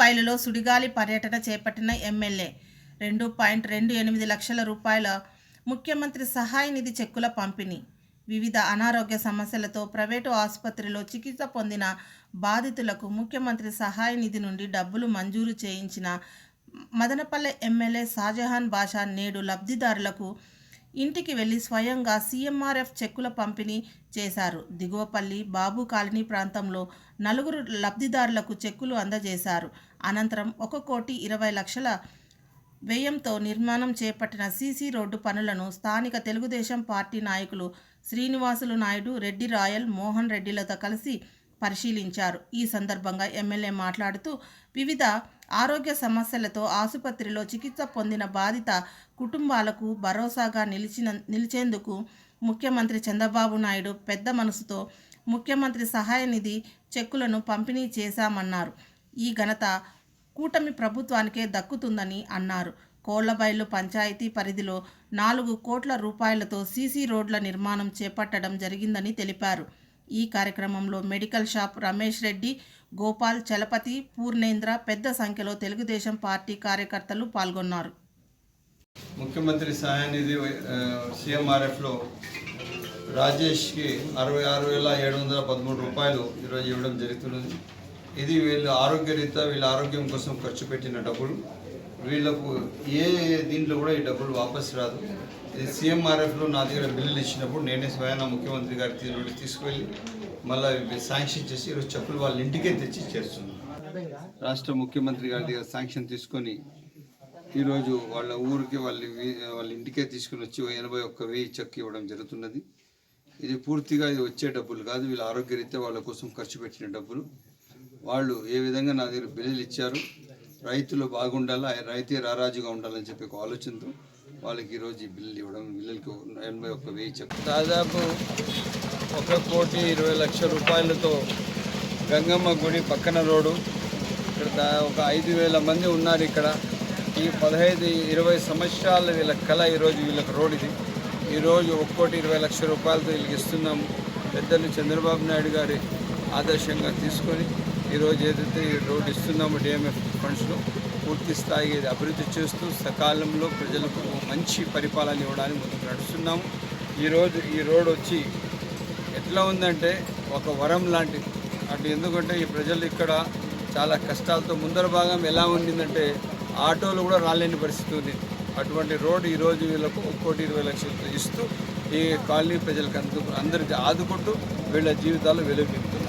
బయలులో సుడిగాలి పర్యటన చేపట్టిన ఎమ్మెల్యే. రెండు పాయింట్ రెండు ఎనిమిది లక్షల రూపాయల ముఖ్యమంత్రి సహాయ నిధి చెక్కుల పంపిణీ. వివిధ అనారోగ్య సమస్యలతో ప్రైవేటు ఆసుపత్రిలో చికిత్స పొందిన బాధితులకు ముఖ్యమంత్రి సహాయ నిధి నుండి డబ్బులు మంజూరు చేయించిన మదనపల్లె ఎమ్మెల్యే షాజహాన్ బాషా నేడు లబ్ధిదారులకు ఇంటికి వెళ్ళి స్వయంగా సీఎంఆర్ఎఫ్ చెక్కుల పంపిణీ చేశారు. దిగువపల్లి బాబు కాలనీ ప్రాంతంలో నలుగురు లబ్ధిదారులకు చెక్కులు అందజేశారు. అనంతరం ఒక కోటి ఇరవై లక్షల వ్యయంతో నిర్మాణం చేపట్టిన సీసీ రోడ్డు పనులను స్థానిక తెలుగుదేశం పార్టీ నాయకులు శ్రీనివాసులు నాయుడు రెడ్డి రాయల్ మోహన్ రెడ్డిలతో కలిసి పరిశీలించారు. ఈ సందర్భంగా ఎమ్మెల్యే మాట్లాడుతూ వివిధ ఆరోగ్య సమస్యలతో ఆసుపత్రిలో చికిత్స పొందిన బాధిత కుటుంబాలకు భరోసాగా నిలిచిన నిలిచేందుకు ముఖ్యమంత్రి చంద్రబాబు నాయుడు పెద్ద మనసుతో ముఖ్యమంత్రి సహాయ నిధి చెక్కులను పంపిణీ చేశామన్నారు. ఈ ఘనత కూటమి ప్రభుత్వానికే దక్కుతుందని అన్నారు. కోళ్ళబైలు పంచాయతీ పరిధిలో నాలుగు కోట్ల రూపాయలతో సీసీ రోడ్ల నిర్మాణం చేపట్టడం జరిగిందని తెలిపారు. ఈ కార్యక్రమంలో మెడికల్ షాప్ రమేష్ రెడ్డి గోపాల్ చలపతి పూర్ణేంద్ర పెద్ద సంఖ్యలో తెలుగుదేశం పార్టీ కార్యకర్తలు పాల్గొన్నారు. ముఖ్యమంత్రి సహాయనిధి సీఎంఆర్ఎఫ్లో రాజేష్కి అరవై ఆరు వేల ఏడు వందల పదమూడు రూపాయలు ఈరోజు ఇవ్వడం జరుగుతున్నది. ఇది వీళ్ళ ఆరోగ్యరీత్యా వీళ్ళ ఆరోగ్యం కోసం ఖర్చు పెట్టిన డబ్బులు. వీళ్ళకు ఏ దీంట్లో కూడా ఈ డబ్బులు వాపస్ రాదు. ఇది సీఎంఆర్ఎఫ్లో నా దగ్గర బిల్లులు ఇచ్చినప్పుడు నేనే స్వయాన ముఖ్యమంత్రి గారికి తీసుకువెళ్ళి మళ్ళీ శాంక్షన్ చేసి ఈరోజు చెప్పులు వాళ్ళ ఇంటికే తెచ్చి చేస్తున్నాను. రాష్ట్ర ముఖ్యమంత్రి గారి దగ్గర శాంక్షన్ తీసుకొని ఈరోజు వాళ్ళ ఊరికి వాళ్ళ వాళ్ళ ఇంటికే తీసుకుని వచ్చి ఓ ఎనభై ఒక్క వెయ్యి చెక్ ఇవ్వడం జరుగుతున్నది. ఇది పూర్తిగా ఇది వచ్చే డబ్బులు కాదు వీళ్ళ ఆరోగ్యరీత్యా వాళ్ళ కోసం ఖర్చు పెట్టిన డబ్బులు. వాళ్ళు ఏ విధంగా నా దగ్గర బిల్లులు ఇచ్చారు రైతులు బాగుండాలా రైతే రారాజుగా ఉండాలని చెప్పి ఒక ఆలోచనతో వాళ్ళకి ఈరోజు ఈ బిల్లులు ఇవ్వడం బిల్లులకు ఎనభై ఒక్క వెయ్యి చెప్పి దాదాపు ఒక కోటి ఇరవై లక్షల రూపాయలతో గంగమ్మ గుడి పక్కన రోడ్డు. ఇక్కడ దా- ఒక ఐదు వేల మంది ఉన్నారు ఇక్కడ. ఈ పదహైదు ఇరవై సంవత్సరాల వీళ్ళ కళ ఈరోజు వీళ్ళకి రోడ్ ఇది. ఈరోజు ఒక కోటి ఇరవై లక్షల రూపాయలతో వీళ్ళకి ఇస్తున్నాము. పెద్దలు చంద్రబాబు నాయుడు గారి ఆదర్శంగా తీసుకొని ఈరోజు ఏదైతే ఈ ఇస్తున్నామో డిఎంఎఫ్ ఫండ్స్లో పూర్తి స్థాయి అభివృద్ధి చేస్తూ సకాలంలో ప్రజలకు మంచి పరిపాలన ఇవ్వడానికి ముందుకు నడుస్తున్నాము. ఈరోజు ఈ రోడ్ వచ్చి ఎట్లా ఉందంటే ఒక వరం లాంటిది. అటు ఎందుకంటే ఈ ప్రజలు ఇక్కడ చాలా కష్టాలతో ముందర భాగం ఎలా ఉండిందంటే ఆటోలు కూడా రాలేని పరిస్థితి ఉంది. అటువంటి రోడ్ ఈరోజు వీళ్ళకు ఒక కోటి ఇరవై లక్షలు ఇస్తూ ఈ కాలనీ ప్రజలకు అందుకు అందరికి ఆదుకుంటూ వీళ్ళ జీవితాలు వెలుగుతున్నారు